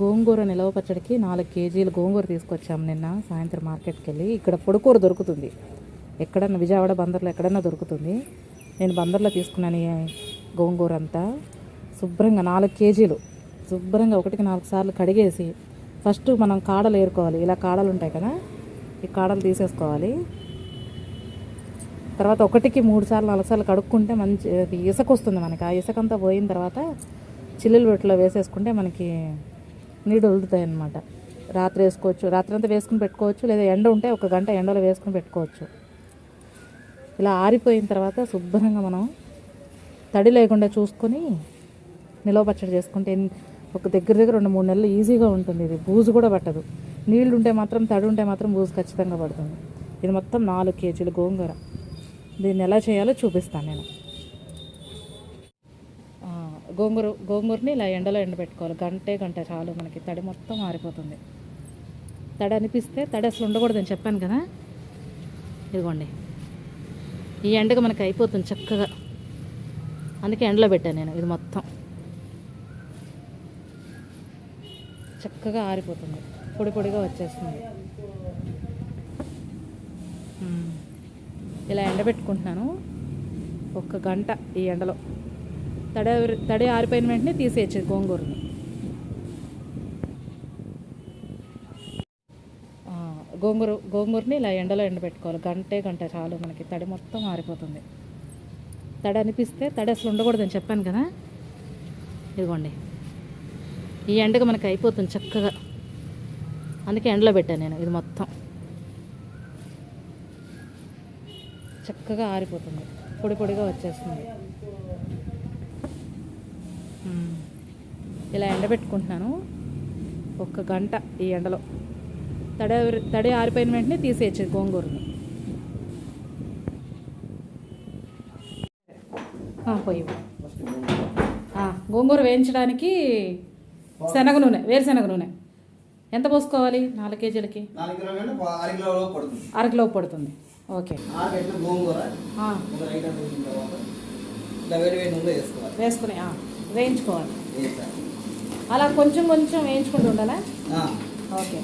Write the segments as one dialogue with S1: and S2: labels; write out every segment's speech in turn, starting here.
S1: గోంగూర నిలవ పచ్చడికి నాలుగు కేజీలు గోంగూర తీసుకొచ్చాము నిన్న సాయంత్రం మార్కెట్కి వెళ్ళి. ఇక్కడ పొడుకూర దొరుకుతుంది. ఎక్కడన్నా విజయవాడ బందర్లో ఎక్కడన్నా దొరుకుతుంది. నేను బందర్లో తీసుకున్నాను గోంగూర అంతా. శుభ్రంగా నాలుగు కేజీలు. శుభ్రంగా ఒకటికి నాలుగు సార్లు కడిగేసి ఫస్ట్ మనం కాడలు ఏరుకోవాలి. ఇలా కాడలు ఉంటాయి కదా ఈ కాడలు తీసేసుకోవాలి. తర్వాత ఒకటికి మూడు సార్లు నాలుగు సార్లు కడుక్కుంటే మంచి ఇసుక వస్తుంది మనకి. ఆ ఇసుకంతా పోయిన తర్వాత చిల్లులు రొట్టెలో వేసేసుకుంటే మనకి నీడ వదులుతాయి అన్నమాట. రాత్రి వేసుకోవచ్చు. రాత్రి అంతా వేసుకుని పెట్టుకోవచ్చు. లేదా ఎండ ఉంటే ఒక గంట ఎండలో వేసుకుని పెట్టుకోవచ్చు. ఇలా ఆరిపోయిన తర్వాత శుభ్రంగా మనం తడి లేకుండా చూసుకొని నిలవ పచ్చడి చేసుకుంటే ఒక దగ్గర దగ్గర రెండు మూడు నెలలు ఈజీగా ఉంటుంది ఇది. బూజు కూడా పట్టదు. నీళ్ళు ఉంటే మాత్రం తడి ఉంటే మాత్రం బూజు ఖచ్చితంగా పడుతుంది. ఇది మొత్తం నాలుగు కేజీలు గోంగూర. దీన్ని ఎలా చేయాలో చూపిస్తాను నేను. గోంగూర గోంగూరని ఇలా ఎండలో ఎండబెట్టుకోవాలి. గంటే గంట చాలు మనకి. తడి మొత్తం ఆరిపోతుంది తడి అనిపిస్తే తడి అసలు ఉండకూడదని చెప్పాను కదా? ఇదిగోండి. ఈ ఎండగా మనకి అయిపోతుంది చక్కగా. అందుకే ఎండలో పెట్టాను నేను ఇది మొత్తం. చక్కగా ఆరిపోతుంది. పొడి పొడిగా వచ్చేస్తుంది. ఇలా ఎండబెట్టుకుంటున్నాను. ఒక గంట ఈ ఎండలో. తడి తడి ఆరిపోయిన వెంటనే తీసేయచ్చు గోంగూరని. గోంగూర గోంగూరని ఇలా ఎండలో ఎండబెట్టుకోవాలి. గంటే గంట చాలు మనకి తడి మొత్తం ఆరిపోతుంది. తడి అనిపిస్తే తడి అసలు ఉండకూడదని చెప్పాను కదా? ఇదిగోండి. ఈ ఎండగా మనకి అయిపోతుంది చక్కగా. అందుకే ఎండలో పెట్టాను నేను ఇది మొత్తం. చక్కగా ఆరిపోతుంది. పొడి పొడిగా వచ్చేస్తుంది. ఇలా ఎండబెట్టుకుంటున్నాను. ఒక గంట ఈ ఎండలో. తడి తడి ఆరిపోయిన వెంటనే తీసేయచ్చు గోంగూరని. పోయి గోంగూర వేయించడానికి శనగ నూనె వేరుశనగ నూనె. ఎంత పోసుకోవాలి? నాలుగు కేజీలకి? అరకిలో పడుతుంది. ఓకే. వేసుకుని వేయించుకోవాలి. అలా కొంచెం కొంచెం వేయించుకుంటూ ఉండాలా? ఓకే.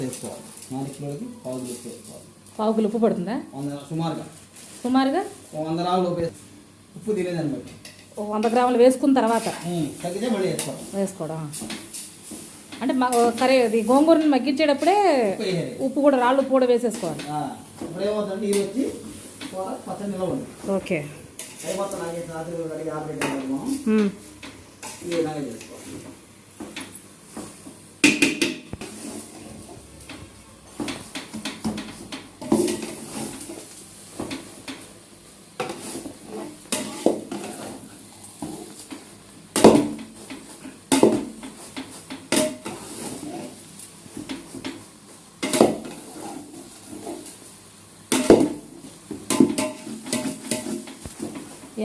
S2: వేసుకోవాలి నాలుగు కిలోలకి పావు కిలో ఉప్పు వేసుకోవాలి
S1: పావు కిలో ఉప్పు పడుతుందా?
S2: వంద సుమారుగా.
S1: సుమారుగా?
S2: వంద రాళ్ళు ఉప్పు తినేదాన్ని బట్టి.
S1: ఓ వంద గ్రాములు వేసుకున్న తర్వాత?
S2: తగ్గితే మళ్ళీ
S1: వేసుకోవడం. ఆ. అంటే మా కర్రీ అది గోంగూరని మగ్గించేటప్పుడే
S2: ఉప్పు
S1: కూడా రాళ్ళు ఉప్పు కూడా వేసేసుకోవాలి.
S2: ఇప్పుడు నీరు వచ్చి కూర పచ్చడి నిలవ ఉంది
S1: ఓకే.
S2: రాత్రి. ఈ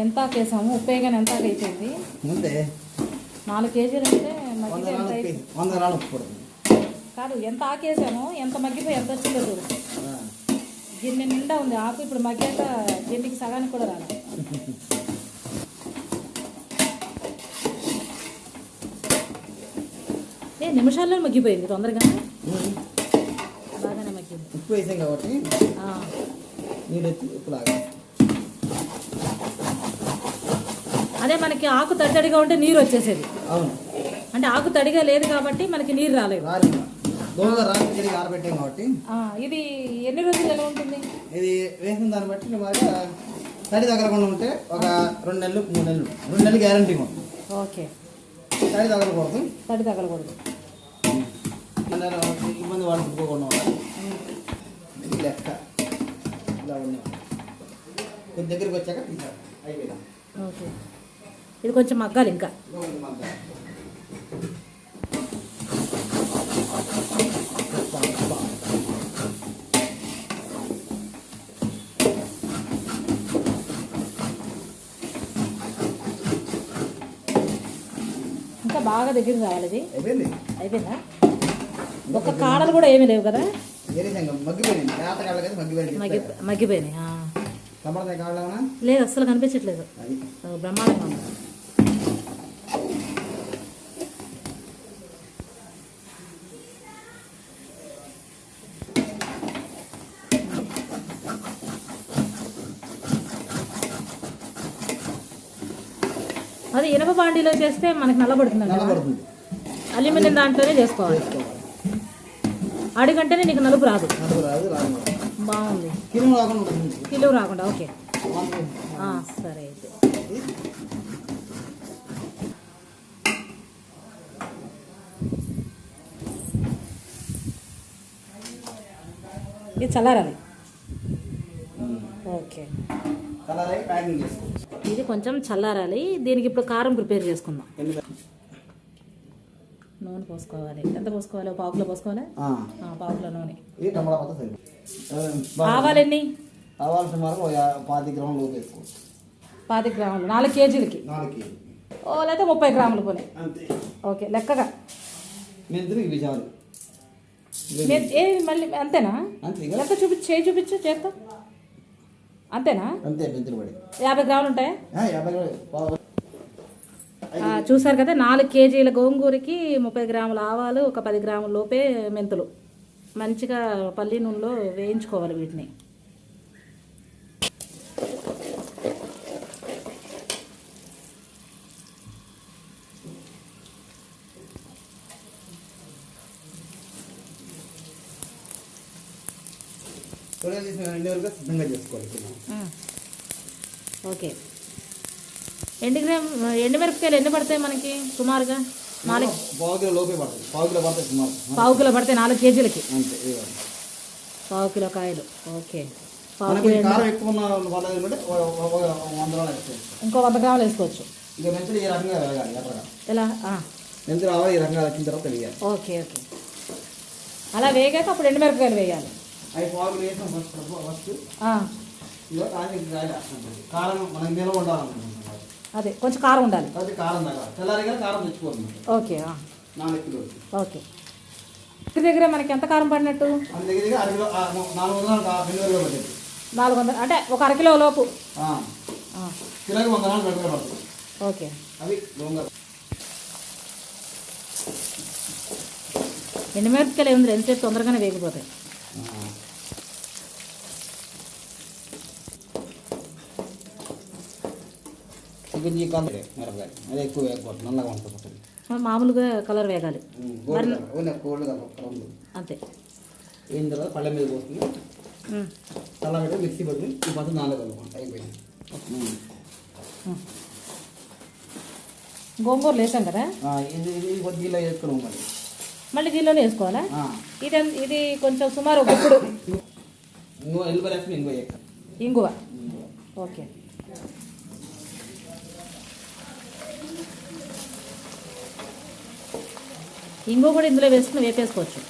S1: ఎంత ఆకేసాము ఉప్పు వేయగానే ఎంత అయిపోయింది.
S2: ముందే.
S1: నాలుగు కేజీలు అంటే మగ్గితే ఎంత
S2: వంద రాళ్ళు ఉప్పు
S1: కాదు ఎంత ఆకేసాము? ఎంత మగ్గిపోయి ఎంత వచ్చిందో చూడు. గిన్నె నిండా ఉంది. ఆకు ఇప్పుడు మగ్గాక గిన్నెకి సగానికి కూడా రాలే. ఏ నిమిషాల్లో మగ్గిపోయింది తొందరగా. బాగానే మగ్గింది.
S2: ఉప్పు వేసాం కాబట్టి నీళ్ళు వచ్చి ఉప్పు లాగా
S1: అదే మనకి ఆకు తడితడిగా ఉంటే నీరు వచ్చేసేది.
S2: అవును.
S1: అంటే ఆకు తడిగా లేదు కాబట్టి మనకి నీరు రాలేదు.
S2: రాలి దోమగా రాత్రి కడిగి ఆరబెట్టాం కాబట్టి.
S1: ఇది ఎన్ని రోజులు ఎలా ఉంటుంది?
S2: ఇది వేసిన దాన్ని బట్టి బాగా తడి తగలకుండా ఉంటే ఒక రెండు నెలలు మూడు నెలలు రెండు నెలలు గ్యారంటీ ఉంటుంది.
S1: ఓకే.
S2: తడి తగలకూడదు.
S1: తడి తగలకూడదు.
S2: ఇబ్బంది పడుకోకుండా ఉండాలి. ఇది లెక్క. ఇలా ఉన్నాయి కొంచెం దగ్గరికి వచ్చాక తీసారు అయిపోయిందా.
S1: ఓకే. ఇది కొంచెం మగ్గాలి ఇంకా. ఇంకా బాగా దగ్గర కావాలి ఇది.
S2: అయిపోయింది?
S1: ఒక్క కాడలు కూడా ఏమీ లేవు కదా? మగ్గిపోయినాయి. లేదు అస్సలు కనిపించట్లేదు. బ్రహ్మాండంగా ఉంది. అది ఇనప బాండీలో చేస్తే మనకి నల్లబడుతుంది. అల్యూమినియం దాంట్లోనే చేసుకోవాలి. అడిగంటేనే నీకు నలుపు రాదు. బాగుంది.
S2: కిలో రాకుండా
S1: ఓకే. సరే అయితే. ఇది చల్లారాలి. ఓకే.
S2: ప్యాకింగ్ చేసుకోవచ్చు
S1: ఇది కొంచెం చల్లారాలి. దీనికి ఇప్పుడు కారం ప్రిపేర్ చేసుకుందాం. నూనె పోసుకోవాలి. ఎంత పోసుకోవాలి? ఒక పావు కిలో పోసుకోవాలి?
S2: ఆ,
S1: ఆ, పావు కిలో నూనె ఆవాలు ఎన్ని
S2: సుమారు పాతి గ్రాములు
S1: పాతి గ్రాములు. నాలుగు కేజీలకి? ఓ లేకపోతే ముప్పై గ్రాములు పోనీ. ఓకే లెక్కగా. ఏ మళ్ళీ అంతేనా? లెక్క చూపించు చేయి చూపించు చేత్తో. అంతేనా?
S2: అంతే మెంతులు పడి.
S1: యాభై గ్రాములు ఉంటాయా?
S2: యాభై గ్రాములు.
S1: చూసారు కదా నాలుగు కేజీల గోంగూరకి ముప్పై గ్రాముల ఆవాలు ఒక పది గ్రాముల లోపే మెంతులు. మంచిగా పల్లి నూనెలో వేయించుకోవాలి వీటిని.
S2: తొలగ చేసిన ఎన్ని వరకు సిద్ధంగా చేసుకోవాలి.
S1: ఓకే. ఎండు గ్రామ్ ఎండుమిరపకాయలు ఎన్ని పడతాయి మనకి సుమారుగా? నాలుగు?
S2: పావు కిలో లోపే పడుతుంది పావు కిలో సుమారు.
S1: పావు కిలో పడతాయి నాలుగు కేజీలకి?
S2: అంతే.
S1: పావు కిలో కాయలు. ఓకే. పావు
S2: మనకి
S1: కిలో ఎండు-
S2: కారం ఎక్కువ ఉన్న వంద
S1: ఇంకో వంద గ్రాములు వేసుకోవచ్చు.
S2: ఇక మెంతులు ఈ రకంగా వేగాలి ఎర్రగా
S1: ఎలా? ఆ,
S2: మెంతులు ఆవాలు ఈ రకంగా వచ్చిన తర్వాత వేయాలి.
S1: Okay okay. అలా వేగాక అప్పుడు ఎండుమిరపకాయలు వేయాలి.
S2: అవి వేసాం ఫస్ట్ ఫస్ట్ కారం మనకి నిల్వ ఉండాలనుకుంటున్నాం
S1: అదే కొంచెం కారం ఉండాలి.
S2: కాబట్టి కారం తగ్గాలి తెల్లారిగా కారం తెచ్చుకోవాలి
S1: ఓకే
S2: నాలుగు కిలోలు
S1: ఓకే. ఇంటి దగ్గర మనకి ఎంత కారం పడినట్టు?
S2: మన నాలుగు వందలు
S1: అంటే ఒక అరకిలో లోపు. ఓకే. ఎండుమిరపకాయలు ఏముంది? ఎంతసేపు తొందరగానే వేగిపోతాయి.
S2: అది ఎక్కువ వేయకూడదు నల్లగా ఉంటుంది
S1: మామూలుగా కలర్ వేగాలి.
S2: కలర్
S1: అంతే.
S2: తర్వాత పళ్ళ మీద పోతుంది.
S1: ఉమ్,
S2: చల్లబెట్టి మిక్సీ పట్టి ఈ పద్ధతి నాలుగు కలుపుకుంటా అయిపోయింది.
S1: గోంగూరలు వేసాం కదా?
S2: ఇది ఇది కొద్దిగా వేసుకున్నాం మరి
S1: మళ్ళీ దీనిలోనే వేసుకోవాలా. ఇది ఇది కొంచెం సుమారు ఒక గుప్పుడు
S2: ఇంకో ఎల్లుపై వేసుకుని ఇంకో ఎక్క
S1: ఇంగువ. ఓకే. ఇంగువ కూడా ఇందులో వేసుకుని వేపేసుకోవచ్చు.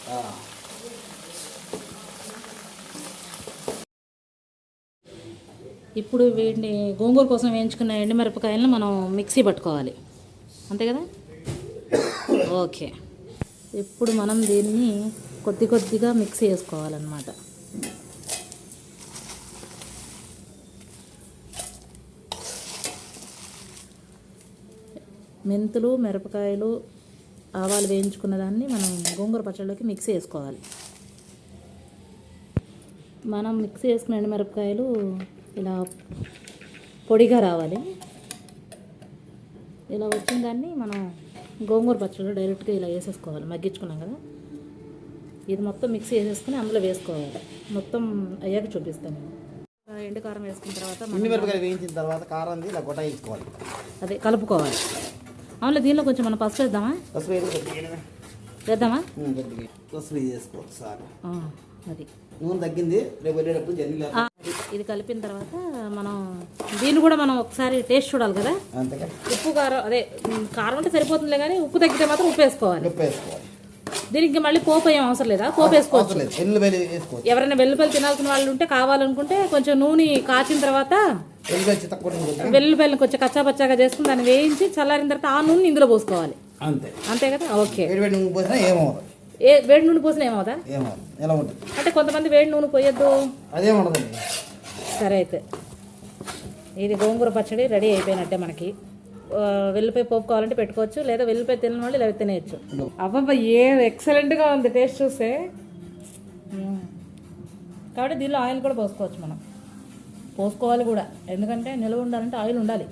S1: ఇప్పుడు వీటిని గోంగూర కోసం వేయించుకున్న ఎండుమిరపకాయలను మనం మిక్సీ పట్టుకోవాలి. అంతే కదా? ఓకే. ఇప్పుడు మనం దీన్ని కొద్ది కొద్దిగా మిక్సీ వేసుకోవాలన్నమాట. మెంతులు మిరపకాయలు ఆవాలు వేయించుకున్న దాన్ని మనం గోంగూర పచ్చడిలోకి మిక్సీ వేసుకోవాలి మనం మిక్సీ వేసుకున్న ఎండుమిరపకాయలు ఇలా పొడిగా రావాలి. ఇలా వచ్చిన దాన్ని మనం గోంగూర పచ్చడిలో డైరెక్ట్గా ఇలా వేసేసుకోవాలి. మగ్గించుకున్నాం కదా? ఇది మొత్తం మిక్సీ వేసేసుకుని అందులో వేసుకోవాలి. మొత్తం అయ్యాక చూపిస్తాను నేను. ఎండు కారం వేసుకున్న తర్వాత
S2: వేయించిన తర్వాత కారం ఇలా గొట్ట వేసుకోవాలి
S1: అదే కలుపుకోవాలి. అవునులే దీనిలో కొంచెం మనం పసుపు వేద్దామా? వేద్దామా? అది.
S2: నూనె తగ్గింది రేపు వెళ్ళేటప్పుడు
S1: ఇది- కలిపిన తర్వాత మనం దీన్ని కూడా మనం ఒకసారి టేస్ట్ చూడాలి కదా. ఉప్పు కారం అదే కారం అంటే సరిపోతుందిలే కానీ ఉప్పు తగ్గితే మాత్రం ఉప్పు వేసుకోవాలి.
S2: ఉప్పు వేసుకోవాలి.
S1: దీనికి మళ్ళీ పోపు ఏం అవసరం లేదా? పోపు వేసుకోవచ్చు. ఎవరైనా వెల్లుపల్లి తినాల్సిన వాళ్ళు ఉంటే కావాలనుకుంటే కొంచెం నూనె కాచిన తర్వాత. వెల్లుపల్లిని కొంచెం కచ్చా పచ్చాగా చేసుకుని దాన్ని వేయించి చల్లారిన తర్వాత ఆ నూనె ఇందులో పోసుకోవాలి.
S2: అంతే.
S1: అంతే కదా? ఓకే.
S2: వేడి వేడి నూనె పోసినా ఏమవుతుంది
S1: ఏ వేడి నూనె పోసిన ఏమవుదా
S2: ఏమవుతుంది ఎలా ఉంటుంది?
S1: అంటే కొంతమంది వేడి నూనె పోయొద్దు. సరే అయితే. ఇది గోంగూర పచ్చడి రెడీ అయిపోయినట్టే మనకి. వెల్లిపాయ పోపు కావాలంటే పెట్టుకోవచ్చు లేదా వెల్లిపాయ తినని వాళ్ళు ఇలా తినేయచ్చు. అబ్బబ్బా ఏ ఎక్సలెంట్గా ఉంది టేస్ట్ చూస్తే. మ్మ్. కాబట్టి దీనిలో ఆయిల్ కూడా పోసుకోవచ్చు మనం. పోసుకోవాలి కూడా. ఎందుకంటే నిల్వ ఉండాలంటే ఆయిల్ ఉండాలి.